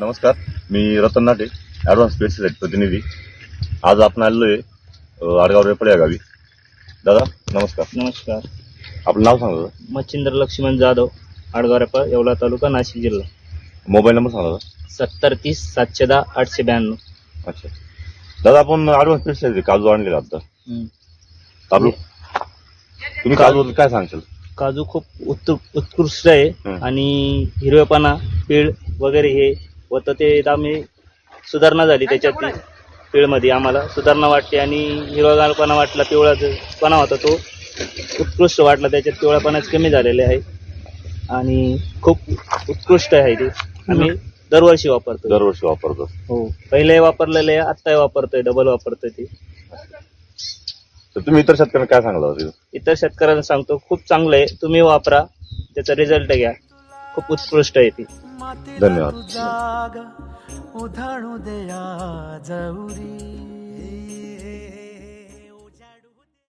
नमस्कार मी रतन नाटे advance pesticide प्रतिनिधी. आज आपण आलेलो आहे आडगाव रेपळे या गावी. दादा नमस्कार. नमस्कार. आपलं नाव सांगा दादा. मच्छिंद्र लक्ष्मण जाधव आडगावरेपा येवला तालुका नाशिक जिल्हा. मोबाईल नंबर सांगा दादा सत्तर तीस सातशे दहा आठशे ब्याण्णव. अच्छा. दादा आपण ॲडव्हान्स पेस्टिसाईड काजू आणलेला आता. काजू. तुम्ही काजूबद्दल काय सांगशाल? काजू खूप उत्तु उत्कृष्ट आहे हं. आणि हिरवेपणा पीळ वगैरे हे होतं ते आम्ही सुधारणा झाली त्याच्यात पीळमध्ये. आम्हाला सुधारणा वाटते आणि हिरवागारपणा वाटला पिवळापणा होता तो. उत्कृष्ट वाटला त्याच्यात पिवळापणाच कमी झालेले आहे. आणि खूप उत्कृष्ट आहे ते. आम्ही दरवर्षी वापरतो. दरवर्षी वापरतो. हो. पहिले वापरलेले आहे आत्ताही वापरतोय डबल वापरतोय ते. तर तुम्ही इतर शेतकऱ्यांना काय सांगाल दादा इतर शेतकऱ्यांना सांगतो खूप चांगलं आहे तुम्ही वापरा त्याचा रिझल्ट घ्या. खूप उत्कृष्ट आहे ते. धन्यवाद. जाग उधाणू दया जौरी